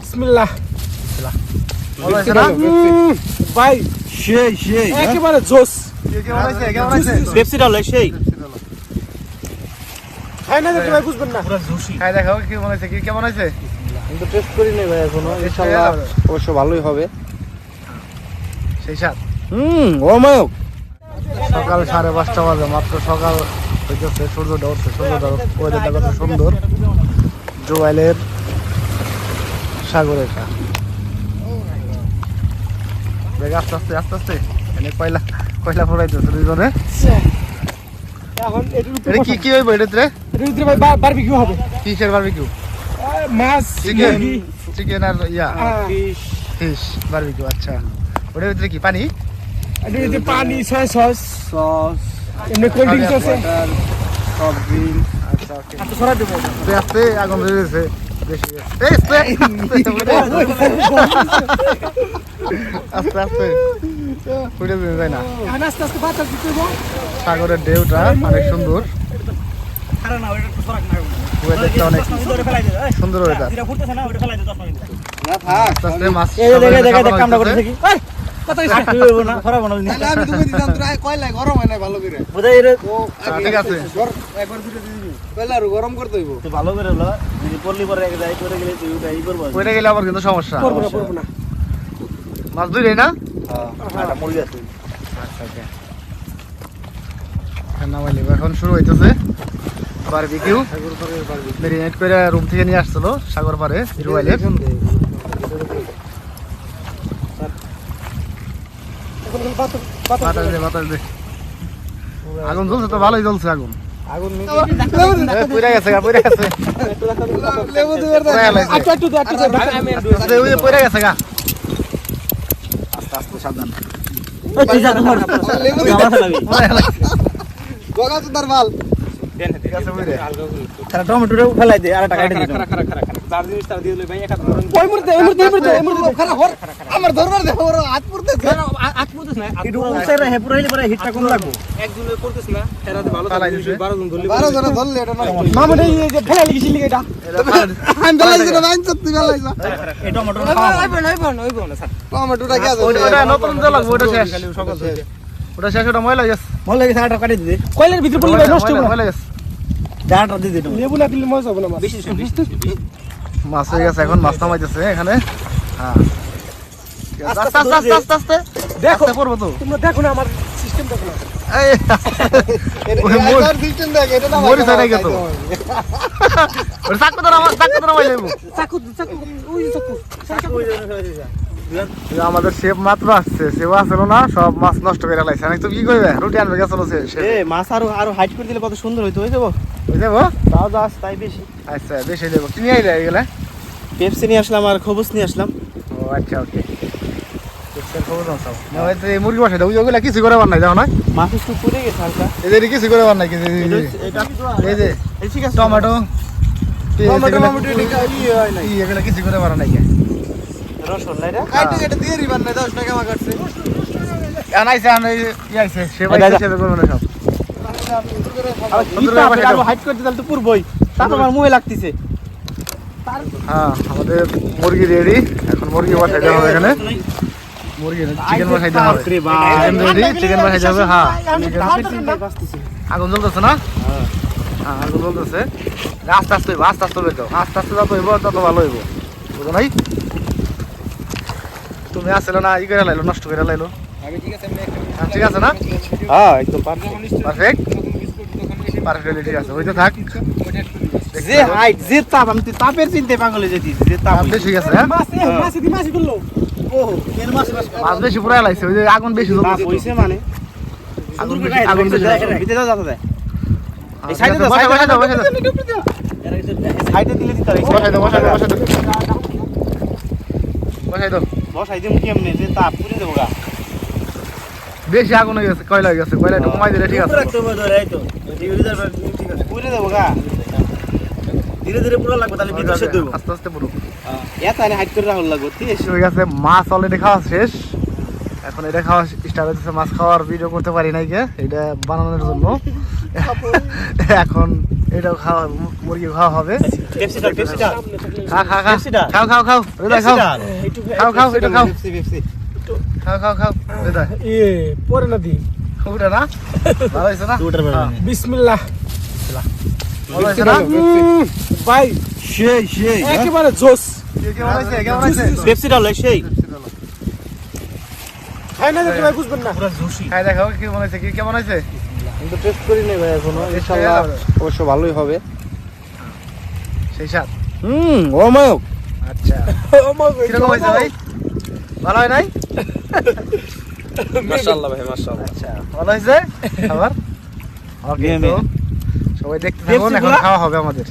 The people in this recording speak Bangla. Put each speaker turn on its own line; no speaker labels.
বিসমিল্লাহ।
ভালো হয়েছে না?
উম, ভাই
সেই সেই
একেবারে জোস।
কেমন হয়েছে? কেমন হয়েছে?
পেপসিটা হলে সেই।
খাই না দেখলে ভাই বুঝবেন না।
খাই দেখাও কেমন হয়েছে কি কেমন হয়েছে
কিন্তু টেস্ট করি নাই ভাই এখনও
ইনশাআল্লাহ
অবশ্য ভালোই হবে।
সেই সাত
হুম অমায়ক।
সকাল সাড়ে পাঁচটা বাজে মাত্র সকাল হইতেছে সূর্যটা উঠছে সূর্যটা ওয়েদারটা কত সুন্দর। জোয়াইলের সাগরের কা দেখ আস্তে আস্তে আস্তে আস্তে। এনে কয়লা কয়লা
এটার উপরে
এটা কি কি হইব এটাতে?
ভাই বারবিকিউ হবে।
কিসের বারবিকিউ
মাছ
চিকেন চিকেন আর ইয়া।
আহ,
ফিশ বারবিকিউ আচ্ছা। ওটার ভিতরে কি পানি?
এটার ভিতরে পানি সয়া সস
সস
এমনি কোল্ড ড্রিঙ্কস আছে।
সব
আস্তে আগুন বেশি আস্তে আস্তে ফুটে যায় না।
হবে
সাগরের ঢেউটা অনেক সুন্দর। অনেক সুন্দর ওয়েদার আস্তে আস্তে মাছ
না। খরাব না
আমি তোকে দিতাম তোরা কয়লা গরম হয় না ভালো করে?
বুঝাই এর
হ্যাঁ, ঠিক আছে।
একবার দুটো দিয়ে দিবি। কয়লা আরও গরম করতে হইব?
তুই ভালো করে হলো যদি পড়লি পরে এক যাই করে গেলে তুই ওটা ই করব
গেলে আবার কিন্তু সমস্যা।
করব না করব না।
মাছ ধরে না?
হ্যাঁ আছে।
আচ্ছা নামাইলে এখন শুরু হইতেছে। বারবিকিউ। মেরিনেট করে রুম থেকে নিয়ে আসছিল সাগর পারে
এখন খালি বাতাস বাতাস
বাতাস দে বাতাস দে আগুন জ্বলছে তো ভালোই জ্বলছে আগুন
আগুন
এ, গেছে গা পুড়ে গেছে
লেবু দিবার
পুড়ে
একটু একটু দে, একটু দে, একটু দে।
আস্তে ওই যে গেছে গা আস্তে আস্তে সাবধান
ওই তুই যা তোমার
লেবু
তুই আমার চালাবি
পুড়ে গেছে।
গগা তো তার মাল
ঠিক আছে পুড়ে
তারা টমেটোটা ফেলাই দে আর টাকা
আমার ধরবার দেখো ওর হাত পড়তেছে
একটু উঁচাই হে পুরো পরে হিটটা কম লাগবো।
পালাই দিছে।
বারো জনে ধরলে এটা না
মামুন এই যে ফেলে লিখেছি লিখে এটা?
এটা
আমি বেলাইছি না বাইন সত্যি বেলাইছা
এই টমেটো
টমেটোটা কে আছে?
ওইটা- ওইটা নতুন যে লাগবে ওটা শেষ। ওটা শেষ। ওটা ময়লা গেছে।
লাগে সাড়ে কাটি দিতে
কয়লার ভিতরে পড়লে নষ্ট হবে
ময়লা। গেছে।
চাটা দিতে
লেবু না দিলে মজা হবে না মাছ।
মাছ হয়ে গেছে এখন মাছ নামাইতেছে এখানে। হ্যাঁ। আস্তে আস্তে আস্তে আস্তে আস্তে
দেখো।
আস্তে তো।
তোমরা দেখো না আমার সিস্টেম দেখো না।
হয় আমাদের শেফ মাত্র আসছে। সেও আসলো না সব মাছ নষ্ট করে লাইছে। আমি তো কি করবে? রুটি আনবে সে
মাছ আরও আরও হাইট করে দিলে কত সুন্দর হইতো হয়ে যাব?
বুঝে যাব?
তাও দাস তাই বেশি।
আচ্ছা বেশি দেবো কি নিয়ে আইলে এগুলা?
পেপসি নিয়ে আসলাম আর খবস নিয়ে আসলাম।
ও আচ্ছা ওকে। মুরগি বসাই দাও ওইগুলা কিছু করে বার নাই না।
মাছ একটু পুড়ে গেছে হালকা।
এদের কিছু করে বার নাই কিছু এই যে- টমেটো।
টমেটো টমেটো হয়
এগুলা কিছু করে বার নাই কে
রসুন নাই রে
কাইটে কেটে দিয়ে রিবান নাই 10 টাকা আমার কাটছে
আনাইছে আনাই ই সে ভাই সে করবে না সব। হ্যাঁ আমাদের মুরগি রেডি এখন মুরগি বসাই দেওয়া হবে এখানে। মুরগি চিকেন বসাই দেওয়া হবে।
বাপরে বাপ।
চিকেন রেডি চিকেন বসাই দেওয়া হবে হ্যাঁ। আগুন জ্বলতেছে না? হ্যাঁ আগুন জ্বলতেছে। আস্তে আস্তে হইব আস্তে আস্তে তো আস্তে আস্তে যত হইব তত ভালো হইব। বুঝো নাই? তুমি আসলে না ই করে লাইলো নষ্ট করে লাইলো। হ্যাঁ, ঠিক আছে না?
হ্যাঁ একদম পারফেক্ট
পারফেক্টলি ঠিক আছে হইতে থাক।
যে হাইট যে তাপ আমি তাপের চিনতে পাগল হয়ে যেতি যে তাপ।
বেশি গেছে হ্যাঁ?
মাছ মাছ দি মাছ করল
মাছ বেশি পুরাই লাইছে ওই যে আগুন বেশি
হইছে মানে।
আগুন বেশি আগুন বেশি
ভিতরে যাও যাও যায়
হ্যাঁ,
এই সাইডে
আছে,
দাও,
বসাই
সাইডে
দাও, বসাই দাও।
সাইডে দিলে দিতে পারি
বসাই দাও বসাই দাও বসাই দাও। বসাই দাও।
বসাই দিম কেমনে? যে তাপ পুড়ে দেবো গা।
বেশি আগুন হয়ে গেছে কয়লা হয়ে গেছে কয়লা একটু কমাই দিলে ঠিক আছে।
দেবো গা ধীরে ধীরে পুরো লাগবে তাহলে ভিতরে সেদ্ধ হইব।
আস্তে আস্তে পুরো।
এত আনে হাইট করে রাহুল লাগবে ঠিক আছে?
গেছে মাছ অলরেডি খাওয়া শেষ। এখন এটা খাওয়া স্টার্ট হচ্ছে মাছ খাওয়ার ভিডিও করতে পারি নাই কে এটা বানানোর জন্য। এখন এটাও খাওয়া মুরগি খাওয়া হবে। খা খা খা। খাও খাও খাও হৃদয় খাও। খাও খাও এটা খাও। খাও খাও খাও হৃদয়।
পরে না দি।
ওটা না? ভালো হয়েছে না।
বিসমিল্লাহ। ভাই
সেই সেই
একেবারে জোস।
পেপসি ডাল সেই।
খাই না দেখলে ভাই বুঝবেন না।
খাই দেখাও কেমন হয়েছে কি কেমন হয়েছে
কিন্তু টেস্ট করি নাই ভাই
এখনও
ইনশাআল্লাহ অবশ্য ভালোই হবে।
সেই সাত
হুম অমায়ক।
আচ্ছা। কীরকম হয়েছে ভাই? ভালো হয় নাই?
মাশাআল্লাহ ভাই মাশাআল্লাহ।
আচ্ছা ভালো হয়েছে? খাবার ওকে সবাই দেখতে থাকুন এখন? খাওয়া হবে আমাদের